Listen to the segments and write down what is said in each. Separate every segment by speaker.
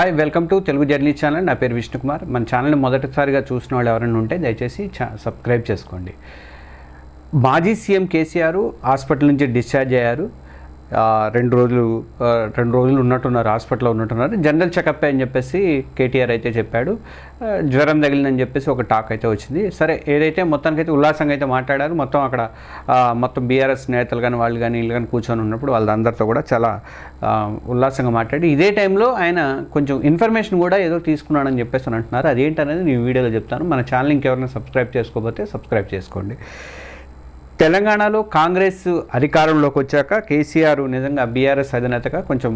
Speaker 1: Hi welcome to Telugu journey channel నా పేరు విష్ణుకుమార్. మన ఛానల్ని మొదటిసారిగా చూసిన వాళ్ళు ఎవరైనా ఉంటే దయచేసి సబ్స్క్రైబ్ చేసుకోండి. మాజీ సీఎం కేసీఆర్ హాస్పిటల్ నుంచి డిశ్చార్జ్ అయ్యారు. రెండు రోజులు రెండు రోజులు ఉన్నట్టున్నారు హాస్పిటల్లో ఉన్నట్టున్నారు. జనరల్ చెకప్ అని చెప్పేసి కేటీఆర్ అయితే చెప్పాడు. జ్వరం తగిలిందని చెప్పేసి ఒక టాక్ అయితే వచ్చింది. సరే ఏదైతే మొత్తానికైతే ఉల్లాసంగా అయితే మాట్లాడారు మొత్తం అక్కడ మొత్తం బీఆర్ఎస్ నేతలు కానీ వాళ్ళు కానీ వీళ్ళు కానీ కూర్చొని ఉన్నప్పుడు వాళ్ళందరితో కూడా చాలా ఉల్లాసంగా మాట్లాడి ఇదే టైంలో ఆయన కొంచెం ఇన్ఫర్మేషన్ కూడా ఏదో తీసుకున్నాడని చెప్పేసి అని అంటున్నారు. అదేంటనేది నేను వీడియోలో చెప్తాను. మన ఛానల్ ఇంకెవరైనా సబ్స్క్రైబ్ చేసుకోకపోతే సబ్స్క్రైబ్ చేసుకోండి. తెలంగాణలో కాంగ్రెస్ అధికారంలోకి వచ్చాక కేసీఆర్ నిజంగా బీఆర్ఎస్ అధినేతగా కొంచెం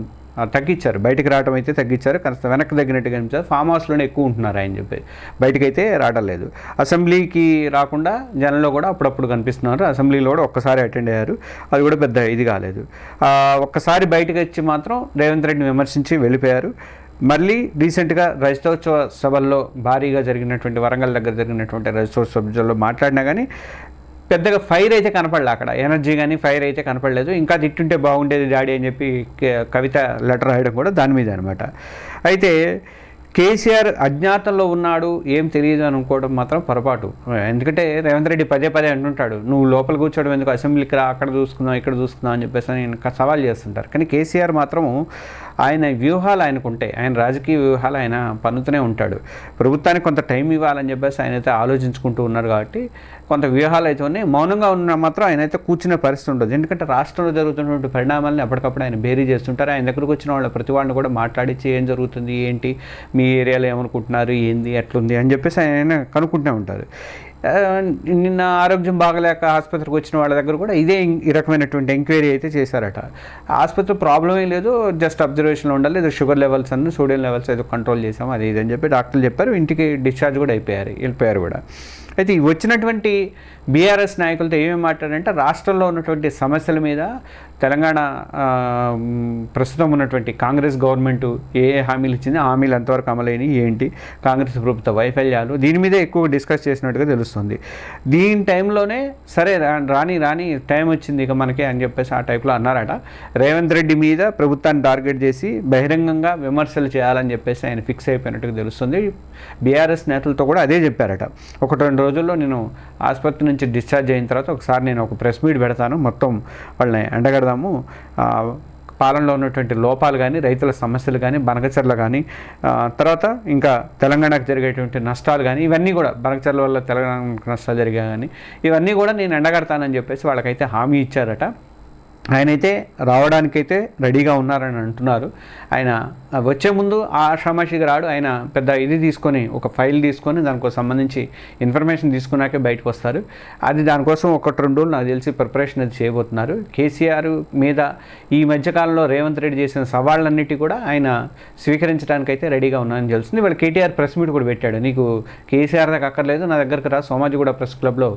Speaker 1: తగ్గించారు. బయటకు రావడం అయితే తగ్గించారు. కాస్త వెనక్కి తగ్గినట్టుగా అనిపించారు ఫామ్ హౌస్లోనే ఎక్కువ ఉంటున్నారు ఆయన చెప్పి. బయటకైతే అయితే రావడం లేదు. అసెంబ్లీకి రాకుండా జనంలో కూడా అప్పుడప్పుడు కనిపిస్తున్నారు. అసెంబ్లీలో కూడా ఒక్కసారి అటెండ్ అయ్యారు. అది కూడా పెద్ద ఇది కాలేదు. ఒక్కసారి బయటకు వచ్చి మాత్రం రేవంత్ రెడ్డిని విమర్శించి వెళ్ళిపోయారు. మళ్ళీ రీసెంట్గా రైతోత్సవ సభల్లో భారీగా జరిగినటువంటి వరంగల్ దగ్గర జరిగినటువంటి రైతోత్సవ సభలో మాట్లాడినా కానీ పెద్దగా ఫైర్ అయితే కనపడలే అక్కడ. ఎనర్జీ కానీ ఫైర్ అయితే కనపడలేదు. ఇంకా తిట్టుంటే బాగుండేది డాడీ అని చెప్పి కవిత లెటర్ రాయడం కూడా దాని మీద అనమాట అయితే కేసీఆర్ అజ్ఞాతంలో ఉన్నాడు ఏం తెలియదు అనుకోవడం మాత్రం పొరపాటు. ఎందుకంటే రేవంత్ రెడ్డి పదే పదే అంటుంటాడు నువ్వు లోపల కూర్చోవడం ఎందుకు? అసెంబ్లీకి రా అక్కడ చూసుకుందాం ఇక్కడ చూసుకుందాం అని చెప్పేసి ఆయన సవాల్ చేస్తుంటారు. కానీ కేసీఆర్ మాత్రం ఆయన వ్యూహాలు ఆయనకు ఉంటాయి ఆయన రాజకీయ వ్యూహాలు ఆయన పన్నుతూనే ఉంటాడు. ప్రభుత్వానికి కొంత టైం ఇవ్వాలని చెప్పేసి ఆయన అయితే ఆలోచించుకుంటూ ఉన్నారు కాబట్టి కొంత వ్యూహాలు అయితే ఉన్నాయి. మౌనంగా ఉన్న మాత్రం ఆయన అయితే కూర్చునే పరిస్థితి ఉండదు. ఎందుకంటే రాష్ట్రంలో జరుగుతున్నటువంటి పరిణామాలని అప్పటికప్పుడు ఆయన బేరీ చేస్తుంటారు. ఆయన దగ్గరకు వచ్చిన వాళ్ళ ప్రతి వాళ్ళని కూడా మాట్లాడించి ఏం జరుగుతుంది ఏంటి మీ ఏరియాలో ఏమనుకుంటున్నారు ఏంది ఎట్లుంది అని చెప్పేసి ఆయన కనుక్కుంటూనే ఉంటారు. నిన్న ఆరోగ్యం బాగలేక ఆసుపత్రికి వచ్చిన వాళ్ళ దగ్గర కూడా ఇదే ఈ రకమైనటువంటి ఎంక్వైరీ అయితే చేశారట. ఆసుపత్రి ప్రాబ్లం ఏం లేదు జస్ట్ అబ్జర్వేషన్లో ఉండాలి ఏదో షుగర్ లెవెల్స్ అన్న సోడియం లెవెల్స్ ఏదో కంట్రోల్ చేసాం అది ఇది అని చెప్పి డాక్టర్లు చెప్పారు. ఇంటికి డిశ్చార్జ్ కూడా అయిపోయారు వెళ్ళిపోయారు కూడా. అయితే వచ్చినటువంటి బీఆర్ఎస్ నాయకులతో ఏమేమి మాట్లాడారంటే రాష్ట్రంలో ఉన్నటువంటి సమస్యల మీద తెలంగాణ ప్రస్తుతం ఉన్నటువంటి కాంగ్రెస్ గవర్నమెంట్ ఏ ఏ హామీలు ఇచ్చింది హామీలు ఎంతవరకు అమలైనవి ఏంటి కాంగ్రెస్ ప్రభుత్వ వైఫల్యాలు దీని మీదే ఎక్కువ డిస్కస్ చేసినట్టుగా తెలుస్తుంది. దీని టైంలోనే సరే రా- రాని రాని టైం వచ్చింది ఇక మనకి అని చెప్పేసి ఆ టైప్లో అన్నారట. రేవంత్ రెడ్డి మీద ప్రభుత్వాన్ని టార్గెట్ చేసి బహిరంగంగా విమర్శలు చేయాలని చెప్పేసి ఆయన ఫిక్స్ అయిపోయినట్టుగా తెలుస్తుంది. బీఆర్ఎస్ నేతలతో కూడా అదే చెప్పారట. ఒకటి రెండు రోజుల్లో నేను ఆసుపత్రి నుంచి డిశ్చార్జ్ అయిన తర్వాత ఒకసారి నేను ఒక ప్రెస్ మీట్ పెడతాను. మొత్తం వాళ్ళని ఎండగడదాం ఆ, పాలనలో ఉన్నటువంటి లోపాలు కానీ రైతుల సమస్యలు కానీ బనకచర్ల కానీ తర్వాత ఇంకా తెలంగాణకు జరిగేటువంటి నష్టాలు కానీ ఇవన్నీ కూడా బనకచర్ల వల్ల తెలంగాణకు నష్టాలు జరిగాయి కానీ ఇవన్నీ కూడా నేను ఎండగడతానని చెప్పేసి వాళ్ళకైతే హామీ ఇచ్చారట. ఆయనైతే రావడానికైతే రెడీగా ఉన్నారని అంటున్నారు. ఆయన వచ్చే ముందు ఆ ఆషామాషిగా రాడు ఆయన పెద్ద ఇది తీసుకొని ఒక ఫైల్ తీసుకొని దానికి సంబంధించి ఇన్ఫర్మేషన్ తీసుకున్నాకే బయటకు వస్తారు. అది దానికోసం ఒకటి రెండు రోజులు నాకు తెలిసి ప్రిపరేషన్ అది చేయబోతున్నారు. కేసీఆర్ మీద ఈ మధ్యకాలంలో రేవంత్ రెడ్డి చేసిన సవాళ్ళన్నిటి కూడా ఆయన స్వీకరించడానికైతే రెడీగా ఉన్నారని తెలుస్తుంది. వాళ్ళు కేటీఆర్ ప్రెస్ మీట్ కూడా పెట్టాడు. నీకు కేసీఆర్ దాకా అక్కర్లేదు నా దగ్గరకు రా సోమాజిగూడ ప్రెస్ క్లబ్లో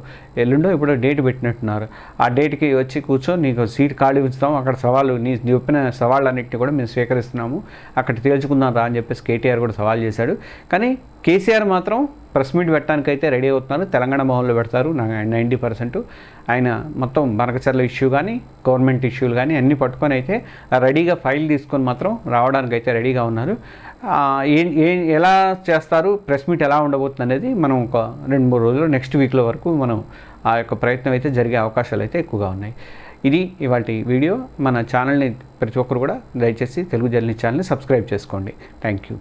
Speaker 1: ఎల్లుండో ఇప్పుడు డేట్ పెట్టినట్టున్నారు. ఆ డేట్కి వచ్చి కూర్చో నీకు సీట్ ఖాళీ ఉంచుతాం. అక్కడ సవాళ్ళు నీ చెప్పిన సవాళ్ళన్నింటినీ కూడా మేము స్వీకరిస్తున్నాము. అక్కడ తేల్చుకుందాం రా అని చెప్పేసి కేటీఆర్ కూడా సవాల్ చేశాడు. కానీ కేసీఆర్ మాత్రం ప్రెస్ మీట్ పెట్టడానికైతే అయితే రెడీ అవుతున్నారు. తెలంగాణ భవన్లో పెడతారు. Ninety percent. ఆయన మొత్తం బనకచర్ల ఇష్యూ కానీ గవర్నమెంట్ ఇష్యూలు కానీ అన్నీ పట్టుకొని అయితే రెడీగా ఫైల్ తీసుకొని మాత్రం రావడానికైతే రెడీగా ఉన్నారు. ఏ ఏ ఎలా చేస్తారు? ప్రెస్ మీట్ ఎలా ఉండబోతుంది అనేది మనం ఒక రెండు మూడు రోజులు నెక్స్ట్ వీక్లో వరకు మనం ఆ యొక్క ప్రయత్నం అయితే జరిగే అవకాశాలు అయితే ఎక్కువగా ఉన్నాయి. ఇది ఇవాళ వీడియో. మన ఛానల్ని ప్రతి ఒక్కరు కూడా దయచేసి తెలుగు జర్నీ ఛానల్ని సబ్స్క్రైబ్ చేసుకోండి. Thank you.